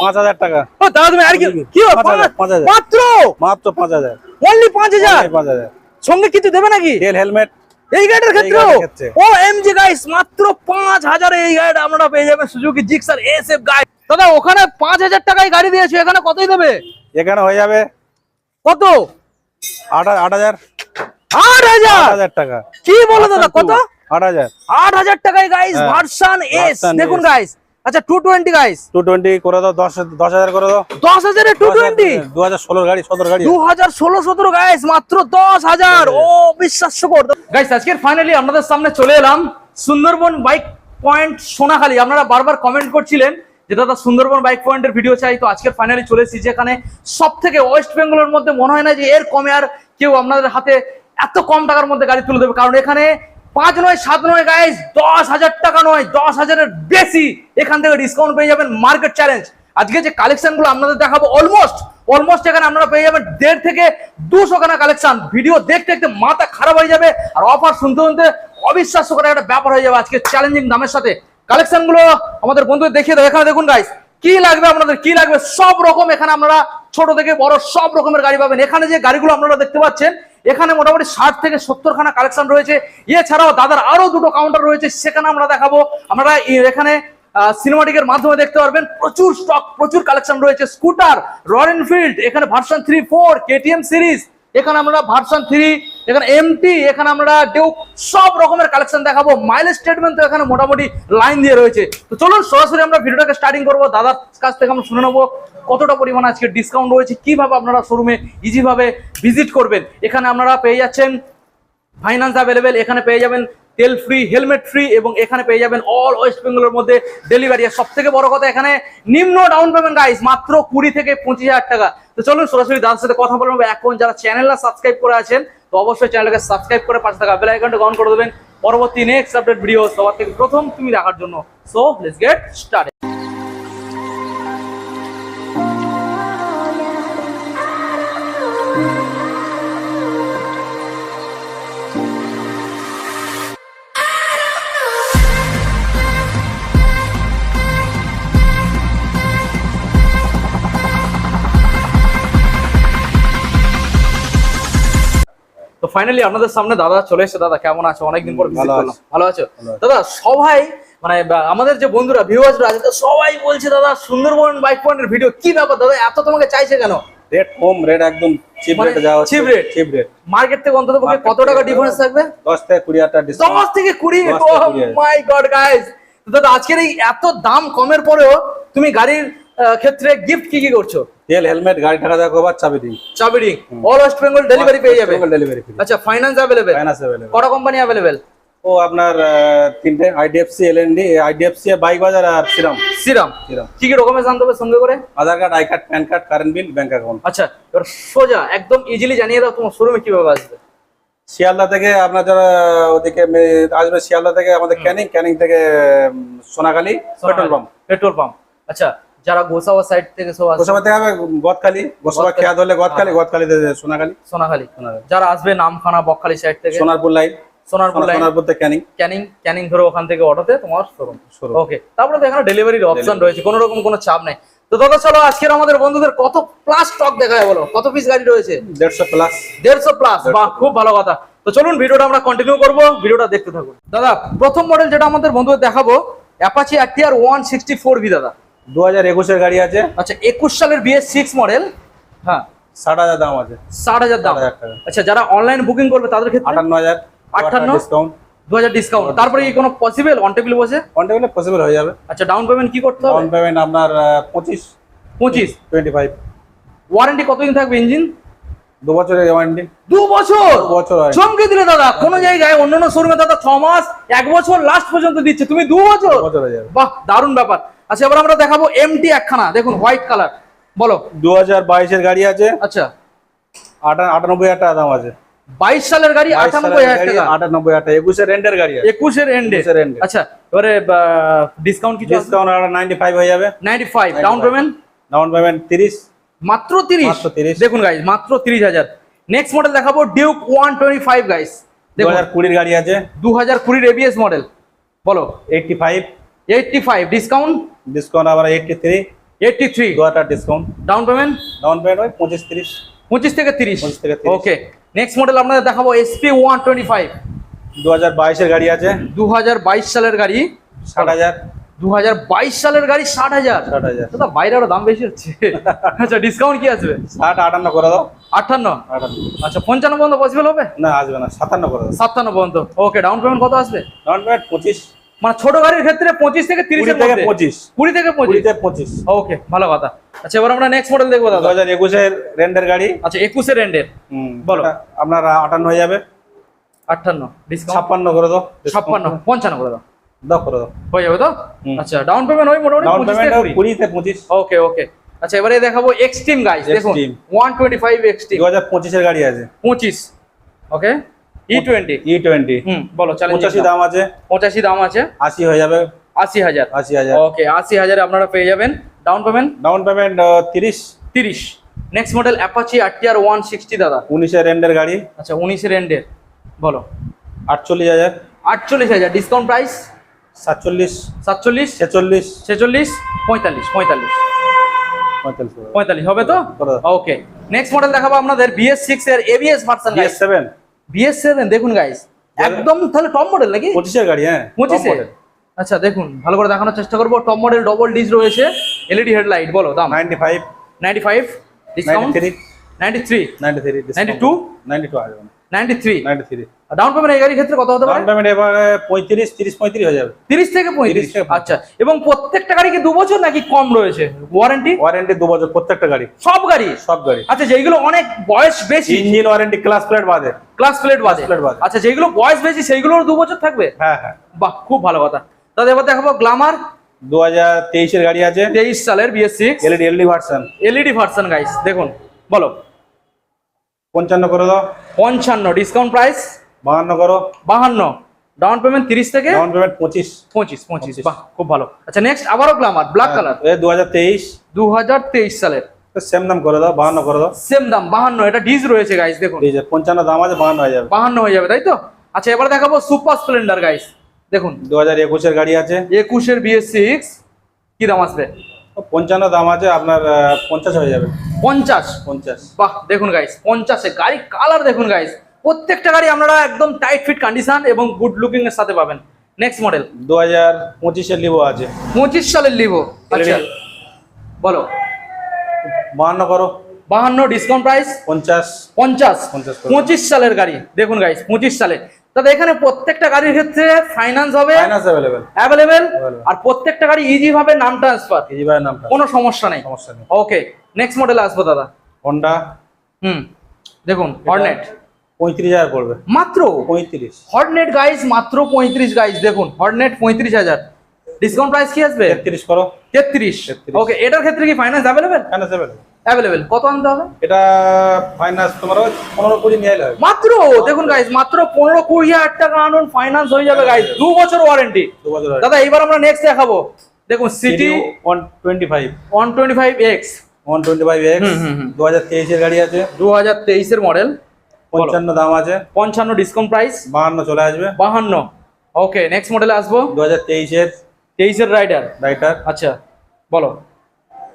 পাঁচ হাজার টাকা। ও দাদা তুমি আর কি কি পাঁচ হাজার, পাঁচ হাজার। মাত্র? মাত্র পাঁচ হাজার। অনলি পাঁচ হাজার? পাঁচ হাজার। সঙ্গে কিছু দেবে নাকি? তেল হেলমেট। এই ক্ষেত্রে। ও এমজি গাইস মাত্র পাঁচ হাজারে এই গাড়িটা আমরা পেয়ে যাবেন সুজুকি জিক্সার এসএফ গাড়ি দাদা ওখানে পাঁচ হাজার টাকায় গাড়ি দিয়েছ এখানে কতই দেবে? এখানে হয়ে যাবে কত? আট হাজার। আট হাজার? হাজার টাকা। কি বলো দাদা কত? আট হাজার। আট হাজার টাকায় গাইস ভার্সান এস দেখুন গাইস আচ্ছা two twenty guys two twenty করে দাও দশ দশ হাজার করে দাও। দশ হাজারে টু টোয়েন্টি দু হাজার ষোলোর গাড়ি সতেরো গাড়ি। দু হাজার ষোলো সতেরো গাইস মাত্র দশ হাজার। ও বিশ্বাস্যকর গাইস আজকের ফাইনালি আপনাদের সামনে চলে এলাম সুন্দরবন বাইক পয়েন্ট সোনাখালী। আপনারা বারবার কমেন্ট করছিলেন যে দাদা সুন্দরবন বাইক পয়েন্টের ভিডিও চাই। তো আজকে ফাইনালি চলে এসেছি যেখানে সব থেকে ওয়েস্ট বেঙ্গলের মধ্যে মনে হয় না যে এর কমে আর কেউ আপনাদের হাতে এত কম টাকার মধ্যে গাড়ি তুলে দেবে। কারণ এখানে পাঁচ নয়, সাত নয় গাইস দশ হাজার টাকা নয়, দশ হাজারের বেশি এখান থেকে ডিসকাউন্ট পেয়ে যাবেন মার্কেট চ্যালেঞ্জ আজকে যে কালেকশনগুলো আপনাদের দেখাবো অলমোস্ট অলমোস্ট এখানে আপনারা পেয়ে যাবেন দেড় থেকে দুশো খানা কালেকশন ভিডিও দেখতে দেখতে মাথা খারাপ হয়ে যাবে আর অফার শুনতে শুনতে অবিশ্বাস্য করে একটা ব্যাপার হয়ে যাবে আজকে চ্যালেঞ্জিং দামের সাথে। কালেকশনগুলো আমাদের বন্ধুদের দেখিয়ে দাও। এখানে দেখুন গাইস কি লাগবে আপনাদের? কি লাগবে? সব রকম এখানে আপনারা ছোট থেকে বড় সব রকমের গাড়ি পাবেন। এখানে যে গাড়িগুলো আপনারা দেখতে পাচ্ছেন এখানে মোটামুটি ষাট থেকে সত্তর খানা কালেকশন রয়েছে। এছাড়াও দাদার আরও দুটো কাউন্টার রয়েছে, সেখানে আমরা দেখাবো। আমরা এখানে সিনেমাটিকের মাধ্যমে দেখতে পারবেন। প্রচুর স্টক প্রচুর কালেকশন রয়েছে। স্কুটার রয়্যাল এনফিল্ড এখানে version three four KTM series এখানে আমরা ভার্সন থ্রি এখানে এমটি এখানে আমরা ডিউক সব রকমের কালেকশন দেখাবো। মাইলেজ স্টেটমেন্ট তো এখানে মোটামুটি লাইন দিয়ে রয়েছে। তো চলুন সরাসরি আমরা ভিডিওটাকে স্টার্টিং করব। দাদার কাছ থেকে আমরা শুনে নেব কতটা পরিমাণ আজকে ডিসকাউন্ট রয়েছে, কীভাবে আপনারা শোরুমে ইজিভাবে ভিজিট করবেন। এখানে আপনারা পেয়ে যাচ্ছেন ফাইন্যান্স অ্যাভেলেবেল এখানে পেয়ে যাবেন তেল ফ্রি হেলমেট ফ্রি এবং এখানে পেয়ে যাবেন অল ওয়েস্ট বেঙ্গলের মধ্যে ডেলিভারি আর সব থেকে বড় কথা এখানে নিম্ন ডাউন পেমেন্ট গাইস মাত্র কুড়ি থেকে পঁচিশ হাজার টাকা। তো চলুন সরাসরি দাদার সাথে কথা বলব। এখন যারা চ্যানেলটা সাবস্ক্রাইব করে আছেন, তো অবশ্যই চ্যানেলকে সাবস্ক্রাইব করে পাশে টাকা বেল আইকনটা অন করে দেবেন। পরবর্তী নেক্সট আপডেট ভিডিও সবার থেকে প্রথম তুমি দেখার জন্য। So let's get start finally আপনাদের সামনে দাদা চলে এসেছে। দাদা কেমন আছো? অনেকদিন পর ভালো করলাম। ভালো আছো? দাদা সবাই মানে আমাদের যে বন্ধুরা ভিউয়ার্সরা আছে তো সবাই বলছে দাদা সুন্দরবন বাইক পয়েন্টের ভিডিও কি ব্যাপার? দাদা এত তোমাকে চাইছে কেন? রেট কম রেট একদম চিপ মানে রেটে যাওয়া cheap rate? Cheap rate market থেকে অন্তত পক্ষে কত টাকা ডিফারেন্স থাকবে? দশ থেকে কুড়ি হাজার টাকা ডিসকাউন্ট দশ থেকে কুড়ি? Oh দশ থেকে কুড়ি হাজার। মাই গড গাইস দাদা আজকের এই এত দাম কমের পরেও তুমি গাড়ির ক্ষেত্রে গিফট কি কি করছ? তেল হেলমেট গাড়ি টাকা দেওয়া কবার চাবি দিন চাবি ring all West Bengal delivery পেয়ে যাবে। ডেলিভারি আচ্ছা ফাইন্যান্স অ্যাভেলেবেল ফাইন্যান্স অ্যাভেলেবল কটা কোম্পানি অ্যাভেলেবেল ও আপনার তিনটে আইডিএফসি এলএনডি আইডিএফসি বাইক বাজার আর সিরাম সিরাম সিরাম কি কি ডকুমেন্টস আনতে হবে সঙ্গে করে? Aadhaar card I card PAN card current bill bank account আচ্ছা এবার সোজা একদম ইজিলি জানিয়ে দাও তোমার শোরুমে কীভাবে আসবে। শিয়ালদা থেকে আপনার যারা ওদিকে আসবে শিয়ালদা থেকে আমাদের ক্যানিং ক্যানিং থেকে Sonakhali petrol pump. Petrol pump. আচ্ছা যারা গোসাবা সাইড থেকে সব গোসাবা থেকে হবে গদখালি? গোসাবা। খেয়া ধরলে গদখালি গদখালি সোনাখালী? সোনাখালী। যারা আসবে নামখানা বকখালি সাইড থেকে। সোনারপুর লাইন সোনারপুর লাইন সোনারপুর থেকে ক্যানিং। ক্যানিং ক্যানিং ধরে ওখান থেকে অটোতে তোমার শোরুম। ওকে তারপরে তো এখানে ডেলিভারির অপশন রয়েছে কোনো রকম কোনো চাপ নেই। তো দাদা চলো আজকের আমাদের বন্ধুদের কত প্লাস স্টক দেখায় বলো? কত পিস গাড়ি রয়েছে? দেড়শো প্লাস দেড়শো প্লাস বাহ খুব ভালো কথা। তো চলুন ভিডিওটা আমরা কন্টিনিউ করব। ভিডিওটা দেখতে থাকুন। দাদা প্রথম মডেল যেটা আমাদের বন্ধুদের দেখাবো Apache R one sixty four V দাদা। দু হাজার একুশের গাড়ি আছে। আচ্ছা একুশ সালের বিএস সিক্স মডেল হ্যাঁ ষাট হাজার দাম আছে। ষাট হাজার দাম। 60,000 টাকা। আচ্ছা যারা অনলাইন বুকিং করবে তাদের ক্ষেত্রে? আটান্ন হাজার আটান্ন? ডিসকাউন্ট। দু হাজার ডিসকাউন্ট তারপরে কি কোনো পসিবল অন টেবিল বসে? অন টেবিলে পসিবল হয়ে যাবে। আচ্ছা ডাউন পেমেন্ট কি করতে ডাউন হবে পেমেন্ট আপনার পঁচিশ। পঁচিশ। টোয়েন্টি ফাইভ ওয়ারেন্টি কতদিন থাকবে ইঞ্জিন দু বছরের ওয়ারেন্টি দু বছর? বছর চমকে দিলে দাদা কোন জায়গায় অন্যান্য শোরুমে দাদা ছ মাস এক বছর লাস্ট পর্যন্ত দিচ্ছে। তুমি দু বছর? বাহ দারুণ ব্যাপার। আচ্ছা এবার আমরা দেখাবো এমটি একখানা। দেখুন হোয়াইট কালার বলো। দু হাজার বাইশের গাড়ি আছে। আচ্ছা। আটানব্বই হাজার টাকা দাম আছে। বাইশ সালের গাড়ি 22 আটানব্বই হাজার টাকা। আটানব্বই হাজার টাকা। একুশের রেন্টের গাড়ি একুশের এন্ডে আচ্ছা এবারে ডিসকাউন্ট কিছু ডিসকাউন্ট নাইনটি ফাইভ হয়ে যাবে। Ninety five down 95 payment down payment তিরিশ। মাত্র তিরিশ? মাত্র 30 দেখুন গাইজ মাত্র তিরিশ হাজার। নেক্সট মডেল দেখাবো Duke one twenty five guys দু হাজার কুড়ির গাড়ি আছে। দু হাজার কুড়ির এবিএস মডেল বলো। Eighty five eighty five discount discount আবার এইটটি থ্রি এইটটি থ্রি দু হাজার discount down payment down payment ওই পঁচিশ তিরিশ। পঁচিশ থেকে তিরিশ? 25 থেকে 30 ওকে নেক্সট মডেল আপনাদের দেখাবো এসপি ওয়ান টোয়েন্টি ফাইভ দু হাজার বাইশের গাড়ি আছে। দু হাজার বাইশ সালের গাড়ি। ষাট হাজার। দু হাজার বাইশ সালের গাড়ি ষাট হাজার। ষাট হাজার। দাদা বাইরে আরও দাম বেশি হচ্ছে। আচ্ছা ডিসকাউন্ট কি আসবে? ষাট আটান্ন করে দাও। আটান্ন? আচ্ছা পঞ্চান্ন পর্যন্ত পসিবল হবে? না আসবে না। সাতান্ন করে দাও। সাতান্ন পর্যন্ত। ওকে ডাউন পেমেন্ট কত আসবে? ডাউন পেমেন্ট পঁচিশ। মানে ছোট গাড়ির ক্ষেত্রে পঁচিশ থেকে তিরিশ থেকে পঁচিশ। কুড়ি থেকে পঁচিশ? কুড়িতে পঁচিশ। ওকে ভালো কথা। আচ্ছা এবার আমরা নেক্সট মডেল দেখব দু দাদা। হাজার একুশের রেন্টের গাড়ি। আচ্ছা একুশের রেন্ডের। বলো। আপনার আটান্ন হয়ে যাবে। আটান্ন ছাপ্পান্ন করে দাও ছাপ্পান্ন পঞ্চান্ন করে দাও। দাও করে দাও। হয়ে যাবে তো? আচ্ছা ডাউন পেমেন্ট মোটামুটি ডাউন পেমেন্ট কুড়ি। কুড়িতে পঁচিশ। Okay okay. আচ্ছা এবারে দেখাবো এক্সট্রিম গাইস দেখুন। ওয়ান টোয়েন্টি ফাইভ এক্সট্রিম দু হাজার পঁচিশের গাড়ি আছে। পঁচিশ ওকে? ই টোয়েন্টি ই টোয়েন্টি হুম বলো চ্যালেঞ্জ পঁচাশি দাম আছে। পঁচাশি দাম আছে। আশি হয়ে যাবে। আশি হাজার। আশি হাজার। ওকে আশি হাজারে আপনারা পেয়ে যাবেন। ডাউন পেমেন্ট ডাউন পেমেন্ট তিরিশ। তিরিশ। Next model Apache RTR one sixty দাদা। উনিশের রেন্টের গাড়ি। আচ্ছা উনিশের এন্ডের বলো। আটচল্লিশ হাজার। আটচল্লিশ হাজার। ডিসকাউন্ট প্রাইস সাতচল্লিশ। সাতচল্লিশ? ছেচল্লিশ। ছেচল্লিশ? পঁয়তাল্লিশ। পঁয়তাল্লিশ। পঁয়তাল্লিশ। করে দাও। পঁয়তাল্লিশ। হবে তো? ওকে নেক্সট মডেল দেখাবো আপনাদের বিএস সিক্স এর ABS version BS seven BS seven দেখুন গাইস একদম তাহলে টপ মডেল নাকি? পঁচিশের গাড়ি হ্যাঁ পঁচিশে? কম model। আচ্ছা দেখুন ভালো করে দেখানোর চেষ্টা করব। টপ মডেল ডবল ডিস রয়েছে এলইডি হেডলাইট বলো দাম। 95 ninety five discount 93 ninety three 93 92? 92 আসবে। না নাইনটি থ্রি 93 ডাউন পেমেন্ট এই গাড়ির ক্ষেত্রে কত হতে পারে? ডাউন পেমেন্ট এবারে 35 30 35 হয়ে যাবে। থেকে আচ্ছা এবং প্রত্যেকটা গাড়ি কি দু বছর নাকি কম রয়েছে? ওয়ারেন্টি ওয়ারেন্টি দু বছর প্রত্যেকটা গাড়ি। সব গাড়ি? সব গাড়ি। আচ্ছা যেগুলো অনেক বয়স বেশি। ইঞ্জিন ওয়ারেন্টি ক্লাস প্লেট বাদে। ক্লাস প্লেট বাদে। আচ্ছা যেগুলো বয়স বেশি সেইগুলোর দু বছর থাকবে? হ্যাঁ হ্যাঁ। বাহ খুব ভালো কথা। তাহলে এবার দেখাবো গ্লামার 2023 এর গাড়ি আছে। তেইশ সালের BS six LED LED version LED version guys দেখুন বলো। 55 করে দাও। পঞ্চান্ন ডিসকাউন্ট প্রাইস 52 করো। বাহান্ন। ডাউন পেমেন্ট তিরিশ থেকে? ডাউন পেমেন্ট 25 পঁচিশ পঁচিশ বাহ খুব ভালো। আচ্ছা নেক্সট আবারও গ্লামার ব্ল্যাক কালার দু হাজার তেইশ। দু হাজার তেইশ সালের। সেম দাম করে দাও 52 করে দাও। সেম দাম বাহান্ন এটা ডিজ রয়েছে গাইস দেখুন। পঞ্চান্ন দাম আছে 52 হয়ে যাবে। বাহান্ন হয়ে যাবে তাই তো? আচ্ছা এবার দেখাবো সুপার স্প্লেন্ডার গাইস দেখুন। দু হাজার একুশের গাড়ি আছে। একুশের বিএস সিক্স কি দাম আসবে? 55 দাম আছে আপনার 50 হয়ে যাবে। পঞ্চাশ? 50 বাহ দেখুন গাইস পঞ্চাশে গাড়ি কালার দেখুন গাইস প্রত্যেকটা গাড়ি আপনারা একদম টাইট ফিট কন্ডিশন এবং গুড লুকিং এর সাথে পাবেন। নেক্সট মডেল 2025 এর লিভো আছে। পঁচিশ সালের লিভো আচ্ছা বলো। 52 করো। বাহান্ন ডিসকাউন্ট প্রাইস 50 পঞ্চাশ। 50 করে। পঁচিশ সালের গাড়ি। দেখুন গাইস পঁচিশ সালে। তবে এখানে প্রত্যেকটা গাড়ির ক্ষেত্রে ফাইন্যান্স হবে ফাইনান্স अवेलेबल অ্যাভেলেবেল Available। আর প্রত্যেকটা গাড়ি ইজি ভাবে নাম ট্রান্সফার এই ভাই নামটা কোনো সমস্যা নেই সমস্যা নেই ওকে নেক্সট মডেল আসবো দাদা হোন্ডা হুম দেখুন হর্নেট 35000 পড়বে মাত্র 35 হর্নেট গাইস মাত্র পঁয়ত্রিশ গাইস দেখুন হর্নেট পঁয়ত্রিশ হাজার ডিসকাউন্ট প্রাইস কি আসবে 33 করো তেত্রিশ 33 ওকে এটার ক্ষেত্রে কি finance available finance available available কত আনতে হবে? এটা ফাইনান্স তোমার 15 20 নিয়ে এলে মাত্র? দেখুন গাইস মাত্র পনেরো কুড়ি হাজার টাকা আনুন ফাইন্যান্স হয়ে যাবে গাইস দু বছর ওয়ারেন্টি দু বছর দাদা এইবার আমরা নেক্সট দেখাবো। দেখুন CT 125 one twenty five X 125 X হুম, হুম, হুম। 2023 এর গাড়ি আছে। দু হাজার তেইশের মডেল 55 দাম আছে। পঞ্চান্ন ডিসকাউন্ট প্রাইস 52 চলে আসবে। বাহান্ন। ওকে নেক্সট মডেলে আসব। 2023 এর তেইশের রাইডার রাইটার আচ্ছা বলো।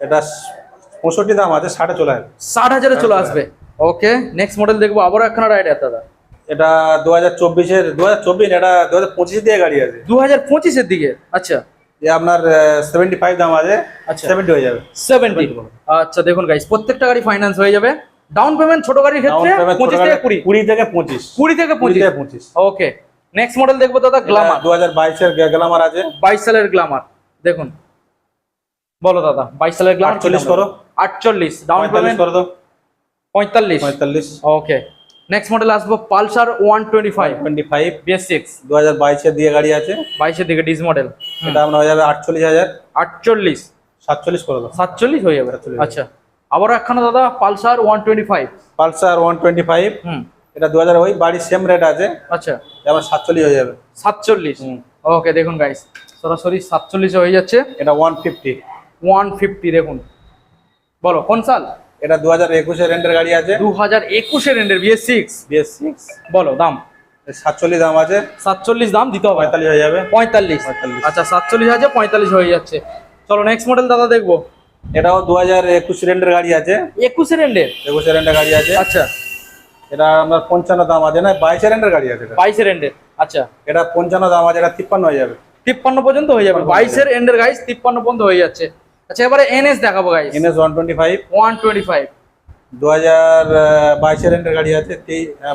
এটা 65 দাম আছে 60 চলে আসবে। ষাট হাজারে চলে আসবে। ওকে নেক্সট মডেল দেখব আবারও একখানা রাইডার দাদা। এটা 2024 এর 2024 এটা 2025 দিয়ে গাড়ি আছে। দু হাজার পঁচিশের দিকে? আচ্ছা। এ আপনার সেভেন্টি ফাইভ দাম আছে আচ্ছা। সেভেন্টি হয়ে যাবে। সেভেন্টি আচ্ছা দেখুন গাইস প্রত্যেকটা গাড়ি ফাইন্যান্স হয়ে যাবে। ডাউন পেমেন্ট ছোট গাড়ির ক্ষেত্রে পঁচিশ থেকে কুড়ি। কুড়ি থেকে পঁচিশ। কুড়ি থেকে পঁচিশ। থেকে পঁচিশ। ওকে নেক্সট মডেল দেখব দাদা গ্লামার দু হাজার বাইশের গ্লামার আছে। বাইশ সালের গ্লামার দেখুন বলো দাদা বাইশ সালের গ্লামার 48 করো। আটচল্লিশ ডাউন পেমেন্ট করে দাও। পঁয়তাল্লিশ। পঁয়তাল্লিশ। ওকে নেক্সট মডেল আসব Pulsar one twenty five twenty five BS six দু হাজার বাইশের দিয়ে গাড়ি আছে। বাইশের দিকে ডিস মডেল এটা আপনার হয়ে যাবে আটচল্লিশ হাজার। আটচল্লিশ। সাতচল্লিশ করে দাও। সাতচল্লিশ হয়ে যাবে। 47 আচ্ছা। আবার একখানা দাদা Pulsar one twenty five Pulsar one twenty five হুম। এটা দু হাজার ওই বাড়ির সেম রেট আছে। আচ্ছা। আমার সাতচল্লিশ হয়ে যাবে। সাতচল্লিশ। ওকে দেখুন গাইস সরাসরি সাতচল্লিশে হয়ে যাচ্ছে। এটা ওয়ান ফিফটি ওয়ান ফিফটি দেখুন। বলো কোন সাল? এটা দু হাজার একুশের রেন্টের গাড়ি আছে। দু হাজার একুশের এন্ডের বিএস সিক্স বিএস সিক্স বলো দাম? সাতচল্লিশ দাম আছে। সাতচল্লিশ দাম দিতে হবে। পঁয়তাল্লিশ হয়ে যাবে। পঁয়তাল্লিশ। 45 আচ্ছা সাতচল্লিশ আছে পঁয়তাল্লিশ হয়ে যাচ্ছে। চলো নেক্সট মডেল দাদা দেখব। এটাও দু হাজার একুশ রেন্ডের গাড়ি আছে। একুশের এন্ডের একুশ রেন্ডের গাড়ি আছে। আচ্ছা। এটা আপনার পঞ্চান্ন দাম আছে না বাইশ রেন্ডের গাড়ি আছে এটা। বাইশের আচ্ছা। এটা পঞ্চান্ন দাম আছে এটা তিপ্পান্ন হয়ে যাবে। তিপ্পান্ন পর্যন্ত হয়ে যাবে। বাইশের এন্ডের গাইস তিপ্পান্ন পর্যন্ত হয়ে যাচ্ছে। আচ্ছা এবারে এনএস দেখাবো guys NS one twenty five one twenty five দু হাজার বাইশের রেন্ডের গাড়ি আছে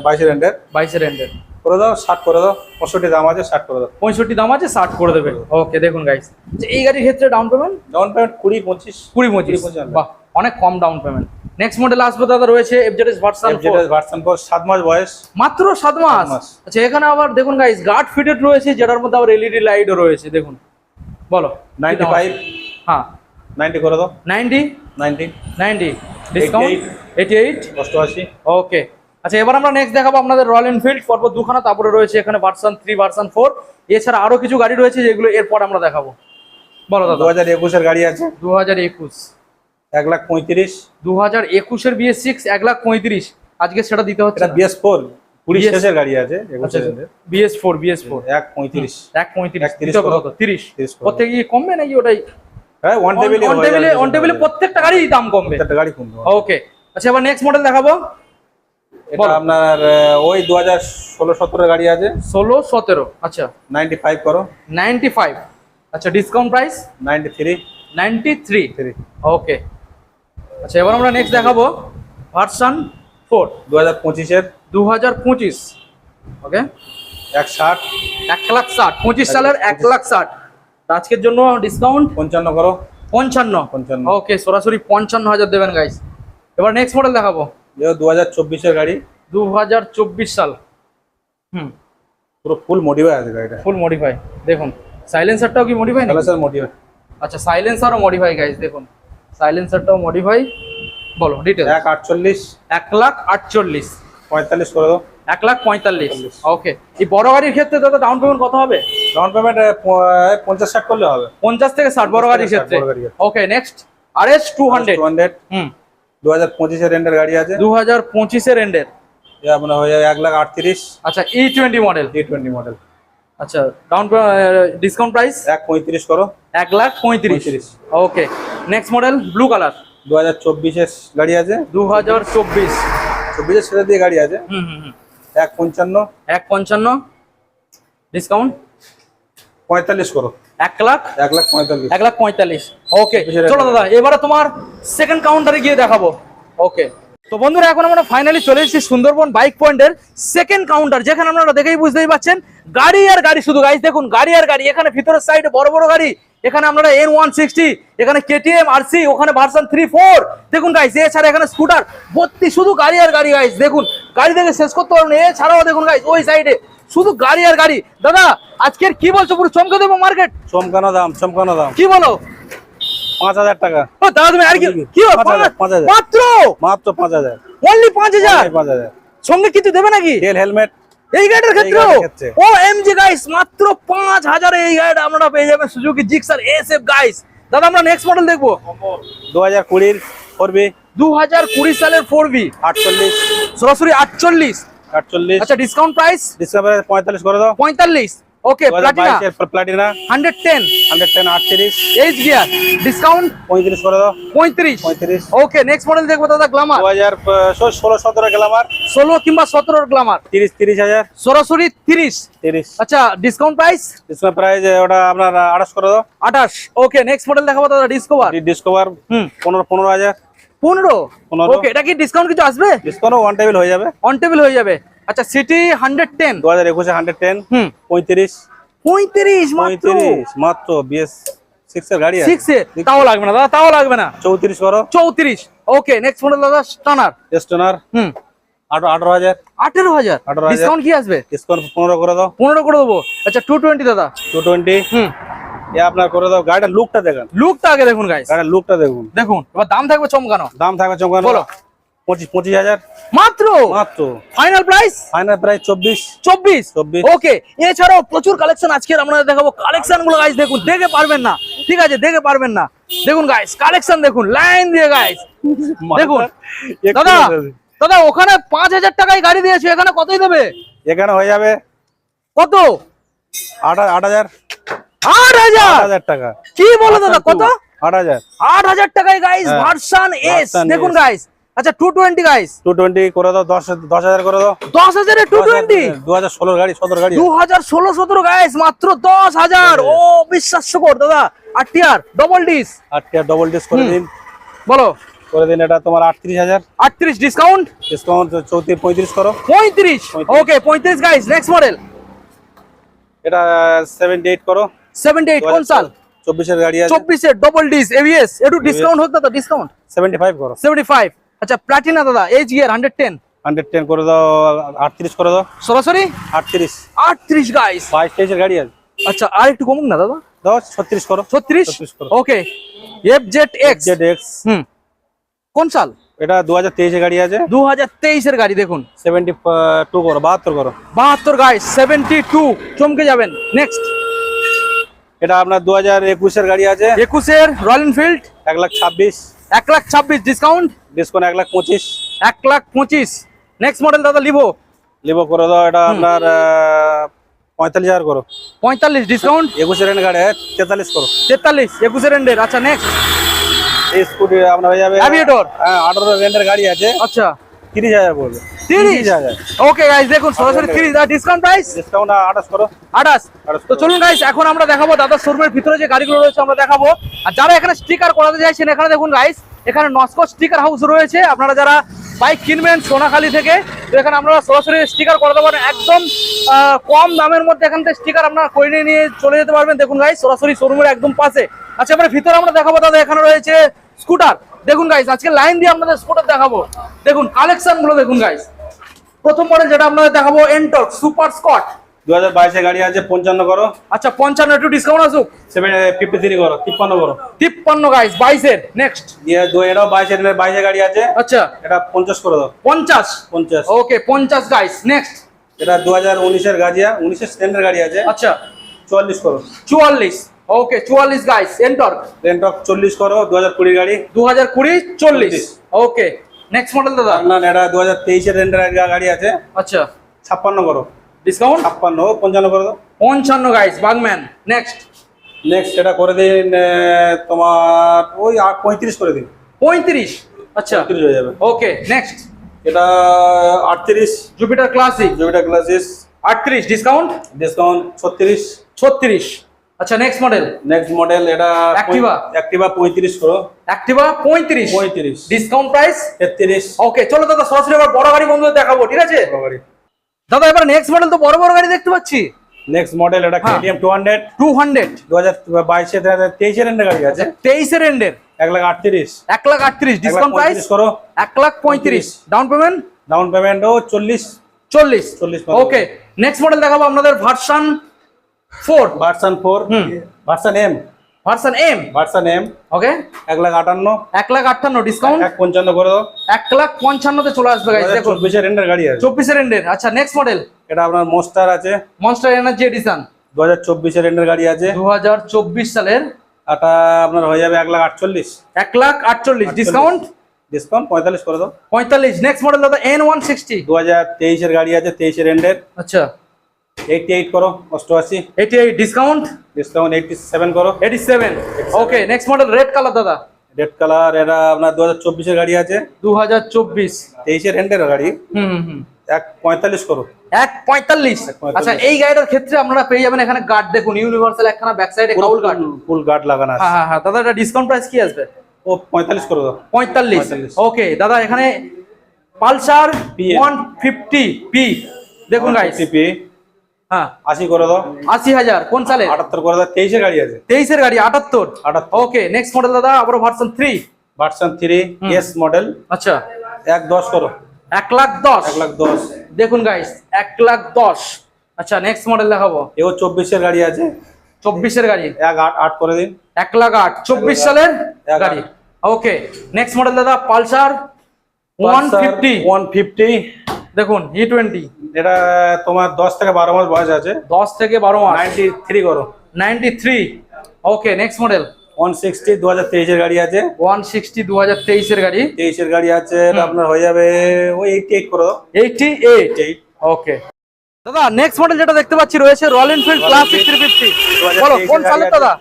বাইশের রেন্ডের বাইশের এন্ডের করে দাও ষাট করে দাও পঁয়ষট্টি দাম আছে ষাট করে দাও। পঁয়ষট্টি দাম আছে ষাট করে দেবে। ওকে দেখুন গাইস আচ্ছা এই গাড়ির ক্ষেত্রে ডাউন পেমেন্ট ডাউন পেমেন্ট কুড়ি পঁচিশ। কুড়ি পঁচিশ। কুড়ি পঁচিশ বাহ অনেক কম ডাউন পেমেন্ট নেক্সট মডেল আসবে দাদা রয়েছে এফজেডএস ভার্সন যেটা ভার্সন ফোর সাত মাস বয়স। মাত্র সাত মাস? মাস। আচ্ছা এখানে আবার দেখুন গাইস গার্ড ফিটেড রয়েছে যেটার মধ্যে আবার এলইডি লাইটও রয়েছে দেখুন। বলো নাইনটি ফাইভ হ্যাঁ। নাইনটি করে দাও। Ninety? Ninety. Ninety. Discount eighty eight অষ্টআশি। ওকে আচ্ছা এবার আমরা নেক্সট দেখাবো আপনাদের রয়্যাল এনফিল্ড পরপর দুখানা তারপরে রয়েছে এখানে ভার্সন থ্রি ভার্সন ফোর এছাড়া আরও কিছু গাড়ি রয়েছে যেগুলো এরপর আমরা দেখাবো। বলো দু হাজার একুশের গাড়ি আছে। দু হাজার একুশ। এক লাখ পঁয়ত্রিশ। দু হাজার একুশের বিএস সিক্স এক লাখ পঁয়ত্রিশ। আজকে সেটা দিতে হচ্ছে বিএস ফোর কুড়ি শেষের গাড়ি আছে। বিএস ফোর বিএস ফোর এক পঁয়ত্রিশ। এক পঁয়ত্রিশ। তিরিশ। কমবে নাকি ওটাই হ্যাঁ ওয়ান টেবিল অন টেবিলে প্রত্যেকটা গাড়ি দাম কমবে। গাড়ি কমবে ওকে আচ্ছা এবার নেক্সট মডেল দেখাবো। এটা আপনার ওই গাড়ি আছে। ষোলো সতেরো। আচ্ছা। নাইনটি ফাইভ করো। নাইনটি ফাইভ আচ্ছা discount price ninety three ninety three three okay আচ্ছা এবার আমরা নেক্সট দেখাবো ভার্সন ওকে লাখ ষাট। পঁচিশ সালের এক লাখ ষাট। আজকের জন্য ডিসকাউন্ট পঞ্চান্ন করো। পঞ্চান্ন? পঞ্চান্ন। ওকে সরাসরি পঞ্চান্ন হাজার দেবেন গাইস এবার নেক্সট মডেল দেখাবো। দু হাজার চব্বিশের গাড়ি। দু হাজার চব্বিশ সাল। হুম। পুরো ফুল মডিফাই আছে গাড়িটা। ফুল মডিফাই দেখুন সাইলেন্সারটাও কি মডিফাই না স্যার মডিফাই আচ্ছা সাইলেন্সারও মডিফাই গাইস দেখুন। সাইলেন্সারটাও মডিফাই বলো ডিটেল এক আটচল্লিশ। এক লাখ আটচল্লিশ। পঁয়তাল্লিশ করে দাও। এক লাখ পঁয়তাল্লিশ। ওকে এই বড় গাড়ির ক্ষেত্রে দাদা ডাউন পেমেন্ট কত হবে? ডাউন পেমেন্ট পঞ্চাশ ষাট করলে হবে। পঞ্চাশ থেকে ষাট বড় গাড়ির 50 থেকে 60 ক্ষেত্রে। Okay next R S two hundred hundred হুম। দু হাজার পঁচিশের রেন্ডের গাড়ি আছে। দু হাজার পঁচিশের এন্ডের আপনার হয়ে যাবে এক লাখ আটত্রিশ। আচ্ছা ই টোয়েন্টি মডেল টি টোয়েন্টি মডেল আচ্ছা ডাউন ডিসকাউন্ট প্রাইস এক পঁয়ত্রিশ করো। এক লাখ পঁয়ত্রিশ। 35 okay next model blue colour দু হাজার চব্বিশের গাড়ি আছে। দু হাজার চব্বিশ। চব্বিশের সেটা দিয়ে গাড়ি আছে। হুম হুম হুম। এক পঞ্চান্ন। এক পঞ্চান্ন। ডিসকাউন্ট পঁয়তাল্লিশ করো। এক লাখ? এক লাখ পঁয়তাল্লিশ। এক লাখ পঁয়তাল্লিশ। ওকে চলো দাদা এবারে তোমার সেকেন্ড কাউন্টারে গিয়ে দেখাবো। ওকে তো বন্ধুরা এখন আমরা ফাইনালি চলে এসেছি সুন্দরবন বাইক পয়েন্টের সেকেন্ড কাউন্টার যেখানে আপনারা দেখেই বুঝতেই পাচ্ছেন গাড়ি আর গাড়ি। শুধু গাইজ দেখুন গাড়ি আর গাড়ি এখানে ভিতরের সাইডে বড় বড় গাড়ি এখানে আপনারা এন ওয়ান সিক্সটি এখানে কেটিএম আরসি ওখানে ভার্সন থ্রি ফোর দেখুন গাইজ এছাড়া এখানে স্কুটার ভর্তি শুধু গাড়ি আর গাড়ি গাইজ দেখুন। গাড়ি দেখে শেষ করতে পারবেন এছাড়াও দেখুন গাইজ ওই সাইডে শুধু গাড়ি আর গাড়ি। দাদা আজকের কি বলছো পুরো চমকে দেবো মার্কেট চমকানো দাম চমকানো দাম। কি বলো? পাঁচ হাজার টাকা। ও দাদা তুমি আর কি কি মাত্র? মাত্র পাঁচ হাজার। অনলি পাঁচ হাজার? পাঁচ হাজার। সঙ্গে কিছু দেবে নাকি? তেল হেলমেট এই গাড়ির ক্ষেত্রে। ও এমজি গাইস মাত্র পাঁচ হাজারে এই গাড়িটা আমরা পেয়ে যাবেন সুজুকি জিক্সার এসএফ গাইস দাদা আমরা নেক্সট মডেল দেখব। দু হাজার কুড়ির করবি দু হাজার কুড়ি সালের ফোর বি আটচল্লিশ। সরাসরি আটচল্লিশ। আটচল্লিশ। আচ্ছা ডিসকাউন্ট প্রাইস ডিসকাউন্ট পঁয়তাল্লিশ করে দাও। পঁয়তাল্লিশ। ওকে দু হাজার Platina Platina hundred ten hundred ten আটত্রিশ। এইচ গিয়ার ডিসকাউন্ট পঁয়ত্রিশ করে দাও। পঁয়ত্রিশ। পঁয়ত্রিশ। ওকে নেক্সট মডেল দেখব দাদা দু হাজার ষোলো সতেরো গ্লামার ষোলো কিংবা সতেরোর গ্লামার তিরিশ তিরিশ হাজার। সরাসরি তিরিশ। তিরিশ। আচ্ছা ডিসকাউন্ট প্রাইস ডিসকাউন্ট প্রাইস ওটা আপনার আঠাশ করে দাও। আঠাশ। ওকে নেক্সট মডেল দেখাবো দাদা ডিসকভার ডিসকভার হুম। পনেরো পনেরো। ওকে এটা কি ডিসকাউন্ট কিছু আসবে? ডিসকাউন্ট ওয়ান টেবিল হয়ে যাবে। অন টেবিল হয়ে যাবে। আচ্ছা সিটি হান্ড্রেড টেন দু হাজার একুশে হান্ড্রেড টেন হুম। পঁয়ত্রিশ। পঁয়ত্রিশ পঁয়ত্রিশ মাত্র বিএস সিক্স এর গাড়ি আছে। সিক্স তাও লাগবে না দাদা তাও লাগবে না। চৌত্রিশ করো চৌত্রিশ। ওকে নেক্সট মডেল দাদা স্টানার স্টোনার হুম। আঠারো আঠারো হাজার? আঠেরো হাজার। 18,000 ডিসকাউন্ট কি আসবে? ডিসকাউন্ট পনেরো করে দাও। পনেরো করে দেবো। আচ্ছা টু টোয়েন্টি দাদা। টু টোয়েন্টি হুম। এ আপনার করে দাও গাড়িটার লুকটা দেখেন। লুকটা আগে দেখুন গাইস গাড়ির লুকটা দেখুন। দেখুন এবার দাম থাকবে চমকানো। দাম থাকবে চমকানো। বলো। পঁচিশ পঁচিশ হাজার। মাত্র? মাত্র। ফাইনাল প্রাইস ফাইনাল প্রাইস চব্বিশ। চব্বিশ? চব্বিশ। ওকে এছাড়াও প্রচুর কালেকশন আজকে আমরা দেখাবো। কালেকশনগুলো গাইস দেখুন দেখে পারবেন না। ঠিক আছে দেখে পারবেন না। দেখুন গাইস কালেকশন দেখুন লাইন দিয়ে গাইস দেখুন। দাদা দাদা ওখানে পাঁচ হাজার টাকায় গাড়ি দিয়েছে এখানে কতই দেবে? এখানে হয়ে যাবে কত? আট আট হাজার। আট হাজার। টাকা। কি বলো দাদা কত? আট হাজার। আট হাজার টাকায় গাইস হ্যাঁ, ভার্সান এস। দেখুন গাইস আচ্ছা two twenty guys two twenty করে দাও দশ দশ হাজার করে দাও। দশ হাজারে টু টোয়েন্টি দু হাজার ষোলোর গাড়ি সতেরো গাড়ি। দু হাজার ষোলো সতেরো গাইস মাত্র দশ হাজার। ও বিশ্বাস্যকর দাদা। আর টিয়ার ডবল ডিস আটটা ডবল ডিস করে দিন। বলো। করে দিন এটা তোমার আটত্রিশ হাজার। আটত্রিশ ডিসকাউন্ট ডিসকাউন্ট চৌত্রিশ পঁয়ত্রিশ করো। পঁয়ত্রিশ? ওকে পঁয়ত্রিশ গাইস নেক্সট মডেল এটা সেভেন্টি এইট করো। সেভেন্টি এইট কোন সাল? চব্বিশের গাড়ি আছে। চব্বিশের ডবল ডিস এভিএস একটু ডিসকাউন্ট হোক দাদা ডিসকাউন্ট সেভেন্টি ফাইভ করো। সেভেন্টি ফাইভ আচ্ছা প্লাটিনা দাদা এইচ গিয়ার করে দাও আটত্রিশ করে দাও। সরাসরি? আটত্রিশ। আটত্রিশ গাইস বাইশ তেইশের গাড়ি আছে। আচ্ছা আর একটু কমুক না দাদা। দাও ছত্রিশ করো। ছত্রিশ? 36 করো। Okay F Z X Z X হুম। কোন সাল? এটা দু হাজার তেইশের গাড়ি আছে। দু হাজার তেইশের গাড়ি দেখুন। সেভেন্টি টু করো বাহাত্তর করো। বাহাত্তর গাইস সেভেন্টি টু চমকে যাবেন। নেক্সট এটা আপনার দু হাজার একুশের গাড়ি আছে। একুশের রয়্যাল এনফিল্ড এক লাখ ছাব্বিশ। এক লাখ ছাব্বিশ ডিসকাউন্ট ডিসকাউন্ট এক লাখ পঁচিশ। এক লাখ পঁচিশ। নেক্সট মডেল দাদা লিভো লিভো করে দাও এটা আপনার পঁয়তাল্লিশ হাজার করো। পঁয়তাল্লিশ ডিসকাউন্ট একুশের রেন্ট গাড়ি তেতাল্লিশ করো। তেতাল্লিশ একুশের এন্ডের আচ্ছা নেক্সট এই স্কুটি আপনার হয়ে যাবে? হ্যাঁ আঠারো রেন্টের গাড়ি আছে। আচ্ছা। তিরিশ হাজার পড়বে। তিরিশ? হাজার। ওকে গাইস দেখুন সরাসরি তিরিশ। ডিসকাউন্ট প্রাইস ডিসকাউন্ট আঠাশ করো। আঠাশ। তো চলুন গাইস এখন আমরা দেখাবো দাদার শোরুমের ভিতরে যে গাড়িগুলো রয়েছে আমরা দেখাবো। আর যারা এখানে স্টিকার করাতে চাইছেন এখানে দেখুন গাইস এখানে নস্কো স্টিকার হাউস রয়েছে। আপনারা যারা বাইক কিনবেন সোনাখালী থেকে তো এখানে আপনারা সরাসরি স্টিকার করাতে পারেন। একদম কম দামের মধ্যে এখান থেকে স্টিকার আপনারা করে নিয়ে নিয়ে চলে যেতে পারবেন। দেখুন গাইস সরাসরি শোরুমের একদম পাশে। আচ্ছা এবারে ভিতরে আমরা দেখাবো দাদা এখানে রয়েছে স্কুটার দেখুন গাইস আজকে লাইন দিয়ে আপনাদের স্কুটার দেখাবো। দেখুন কালেকশনগুলো দেখুন গাইস প্রথম মডেল যেটা আপনাদের দেখাবো এন্টক সুপার স্কট দু হাজার বাইশের গাড়ি আছে পঞ্চান্ন করো। আচ্ছা পঞ্চান্ন একটু ডিসকাউন্ট আসুক। সেভেন ফিফটি থ্রি করো তিপ্পান্ন করো। তিপ্পান্ন গাইস বাইশের নেক্সট দিয়ে দু এটাও বাইশের বাইশের গাড়ি আছে। আচ্ছা। এটা পঞ্চাশ করে দাও। পঞ্চাশ? পঞ্চাশ। ওকে পঞ্চাশ গাইস নেক্সট এটা দু হাজার উনিশের গাড়িয়া উনিশের স্ট্যান্ডের গাড়ি আছে। আচ্ছা। চুয়াল্লিশ করো। চুয়াল্লিশ। ওকে চুয়াল্লিশ গাইস এন্টর রেন্টক চল্লিশ করো দু হাজার কুড়ি গাড়ি। দু হাজার কুড়ি চল্লিশ? ওকে নেক্সট মডেল দাদা? না এটা দু হাজার তেইশের রেন্টের গাড়ি আছে। আচ্ছা। ছাপ্পান্ন করো। ডিসকাউন্ট ছাপ্পান্ন ও পঞ্চান্ন করে দাও। পঞ্চান্ন গাইস বাগম্যান নেক্সট নেক্সট এটা করে দিন তোমার ওই আট- পঁয়ত্রিশ করে দিন। পঁয়ত্রিশ? আচ্ছা। পঁয়ত্রিশ হয়ে যাবে। ওকে নেক্সট এটা আটত্রিশ। জুপিটার ক্লাসিক জুপিটার ক্লাসিস আটত্রিশ ডিসকাউন্ট ডিসকাউন্ট ছত্রিশ। ছত্রিশ। আচ্ছা নেক্সট মডেল নেক্সট মডেল এটা Activa? অ্যাক্টিভা পঁয়ত্রিশ করো অ্যাক্টিভা পঁয়ত্রিশ? পঁয়ত্রিশ। ডিসকাউন্ট প্রাইস তেত্রিশ। ওকে চলো দাদা সরাসরি এবার বড় গাড়ি বন্ধুদের দেখাবো ঠিক আছে? বড় গাড়ি। দাদা এবার নেক্সট মডেল তো বড় বড় গাড়ি দেখতে পাচ্ছি। নেক্সট মডেল এটা হান্ড্রেড টু হান্ড্রেড দু হাজার বাইশে তেইশের রেন্টের গাড়ি আছে। তেইশের এন্ডের এক লাখ আটত্রিশ। এক লাখ আটত্রিশ এক লাখ ডিসকাউন্ট প্রাইস করো এক লাখ পঁয়ত্রিশ। ডাউন পেমেন্ট ডাউন পেমেন্টও চল্লিশ। চল্লিশ। 40 পাবে। ওকে নেক্সট মডেল দেখাবো আপনাদের version four. Version four. Version M version M version M okay এক লাখ আটান্ন। এক লাখ আটান্ন ডিসকাউন্ট এক পঞ্চান্ন করে দাও। এক লাখ পঞ্চান্নতে চলে আসবে গাইস দেখুন। চব্বিশের রেন্টের গাড়ি আছে। চব্বিশের এন্ডের আচ্ছা নেক্সট মডেল এটা আপনার মোস্টার আছে। মনস্টার এনার্জি এডিশন দু হাজার চব্বিশের রেন্টের গাড়ি আছে। দু হাজার চব্বিশ সালের? এটা আপনার হয়ে যাবে এক লাখ আটচল্লিশ। এক লাখ আটচল্লিশ ডিসকাউন্ট ডিসকাউন্ট পঁয়তাল্লিশ করে দাও। পঁয়তাল্লিশ নেক্সট মডেল দাদা এন ওয়ান সিক্সটি দু হাজার তেইশের গাড়ি আছে তেইশের রেন্টের আচ্ছা। এইটটি এইট করো অষ্টআশি eighty eight discount discount eighty seven করো। Eighty seven okay next model red colour দাদা। রেড কালার এটা আপনার দু হাজার চব্বিশের গাড়ি আছে। দু হাজার চব্বিশ। তেইশের রেন্টের গাড়ি। হুম হুম, হুম। এক পঁয়তাল্লিশ করো। এক পঁয়তাল্লিশ? আচ্ছা এই গাড়িটার ক্ষেত্রে আপনারা পেয়ে যাবেন এখানে গার্ড দেখুন ইউনিভার্সাল একখানা ব্যাক সাইডে কাউল গার্ড ফুল গার্ড লাগানো আছে। হ্যাঁ হ্যাঁ হ্যাঁ দাদা এটা ডিসকাউন্ট প্রাইস কি আসবে? ও পঁয়তাল্লিশ করো দাও পঁয়তাল্লিশ। 45 ওকে দাদা এখানে Pulsar PM one fifty P দেখুন গাইস টিপি হ্যাঁ। আশি করে দাও। আশি হাজার। কোন সালে? আটাত্তর করে দাও। তেইশের গাড়ি আছে। তেইশের গাড়ি আটাত্তর? আটাত্তর। ওকে নেক্সট মডেল দাদা আবার version three version three S model আচ্ছা। এক দশ করো। এক লাখ দশ? এক লাখ দশ। দেখুন গাইস এক লাখ দশ। আচ্ছা নেক্সট মডেল দেখাবো। এও চব্বিশের গাড়ি আছে। চব্বিশের গাড়ি? এক আট আট করে দিন। এক লাখ আট। চব্বিশ সালের গাড়ি। ওকে নেক্সট মডেল দাদা Pulsar one fifty one fifty দেখুন ই টোয়েন্টি এটা তোমার দশ থেকে বারো মাস বয়স আছে। দশ থেকে বারো মাস। নাইনটি থ্রি করো। Ninety three okay next model one sixty দু হাজার তেইশের গাড়ি আছে। ওয়ান সিক্সটি দু হাজার তেইশের গাড়ি। তেইশের গাড়ি আছে এটা আপনার হয়ে যাবে ওই এইটটি এইট করো। এইটটি এইট এইট ওকে দাদা নেক্সট মডেল যেটা দেখতে পাচ্ছি রয়েছে Royal Enfield Classic three fifty বলো কোন সালের দাদা?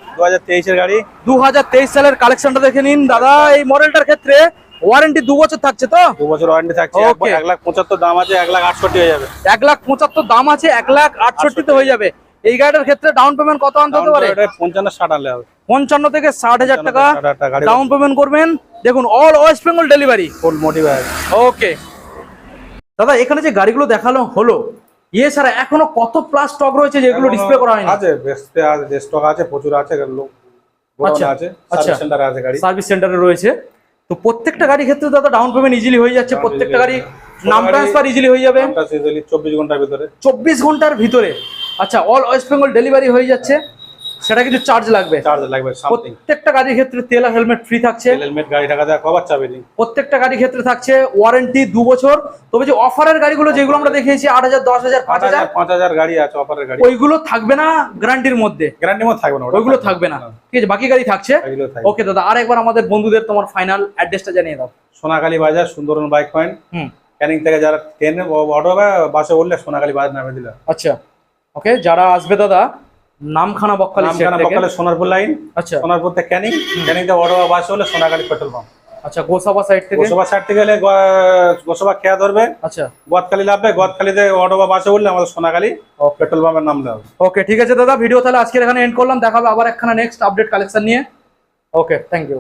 গাড়ি। দুহাজার তেইশ সালের কালেকশনটা দেখে নিন। দাদা এই মডেলটার ক্ষেত্রে ওয়ারেন্টি দু বছর থাকছে তো? দু বছর ওয়ারেন্টি থাকছে। এক- এক লাখ পঁচাত্তর দাম আছে এক লাখ আটষট্টি হয়ে যাবে। এক লাখ পঁচাত্তর দাম আছে এক লাখ আটষট্টিতে হয়ে যাবে। এই গাড়িটার ক্ষেত্রে ডাউন পেমেন্ট কত আনতে হতে পারে? পঞ্চান্ন ষাট আনলে হবে। পঞ্চান্ন থেকে ষাট হাজার টাকা গাড়ি ডাউন পেমেন্ট করবেন। দেখুন all West Bengal delivery okay দাদা এখানে যে গাড়িগুলো দেখাল হলো ইয়ে ছাড়া এখনও কত প্লাস স্টক রয়েছে যেগুলো ডিসপ্লে করা হয়নি? আছে স্টক আছে প্রচুর আছে লোক আচ্ছা, আছে আচ্ছা। আছে গাড়ি। সার্ভিস সেন্টারে রয়েছে। তো প্রত্যেকটা গাড়ির ক্ষেত্রে দাদা ডাউন পেমেন্ট ইজিলি হয়ে যাচ্ছে প্রত্যেকটা গাড়ি নাম ট্রান্সফার ইজিলি হয়ে যাবে। চব্বিশ ঘণ্টার ভিতরে। চব্বিশ ঘণ্টার ভিতরে। আচ্ছা অল ওয়েস্ট বেঙ্গল ডেলিভারি হয়ে যাচ্ছে। সেটা কিছু চার্জ লাগবে। চার্জ লাগবে প্রত্যেকটা গাড়ির ক্ষেত্রে তেল আর হেলমেট ফ্রি থাকছে। হেলমেট গাড়ি টাকা দেওয়া কবার চাবে নি প্রত্যেকটা গাড়ির ক্ষেত্রে থাকছে ওয়ারেন্টি দু বছর। তবে যে অফারের গাড়িগুলো যেগুলো আমরা দেখিয়েছি আট হাজার দশ হাজার পাঁচ হাজার পাঁচ হাজার গাড়ি আছে অফারের গাড়ি। ওইগুলো থাকবে না গ্যারান্টির মধ্যে। গ্যারান্টি মধ্যে থাকবে না ওইগুলো থাকবে না। ঠিক আছে বাকি গাড়ি থাকছে। ওকে দাদা আর একবার আমাদের বন্ধুদের তোমার ফাইনাল অ্যাড্রেসটা জানিয়ে দাও। সোনাখালী বাজার সুন্দরন বাইক পয়েন্ট হুম। ক্যানিং থেকে যারা ট্রেনে অটো বা বাসে উঠলে সোনাখালী বাজার নামে দিলে আচ্ছা। ওকে যারা আসবে দাদা নামখানা বকখালি নামখানা থেকে? সোনারপুর লাইন আচ্ছা। সোনারপুর থেকে ক্যানিং। ক্যানিং থেকে অডোয়া বাস হলে সোনাগাড়ি পেট্রোল পাম্প আচ্ছা গোসাবা সাইড থেকে? গোসাবা সাইড থেকে গেলে গোসবা খেয়া ধরবে। আচ্ছা। গোয়াতখালী নামবে গোয়াতখালীতে অটো বা বাসে উঠলে আমাদের সোনাখালী পেট্রোল পাম্পের নাম লাভ হবে। ওকে ঠিক আছে দাদা ভিডিও তাহলে আজকের এখানে এন্ড করলাম। দেখাবে আবার একখানা নেক্সট আপডেট কালেকশন নিয়ে। Okay thank you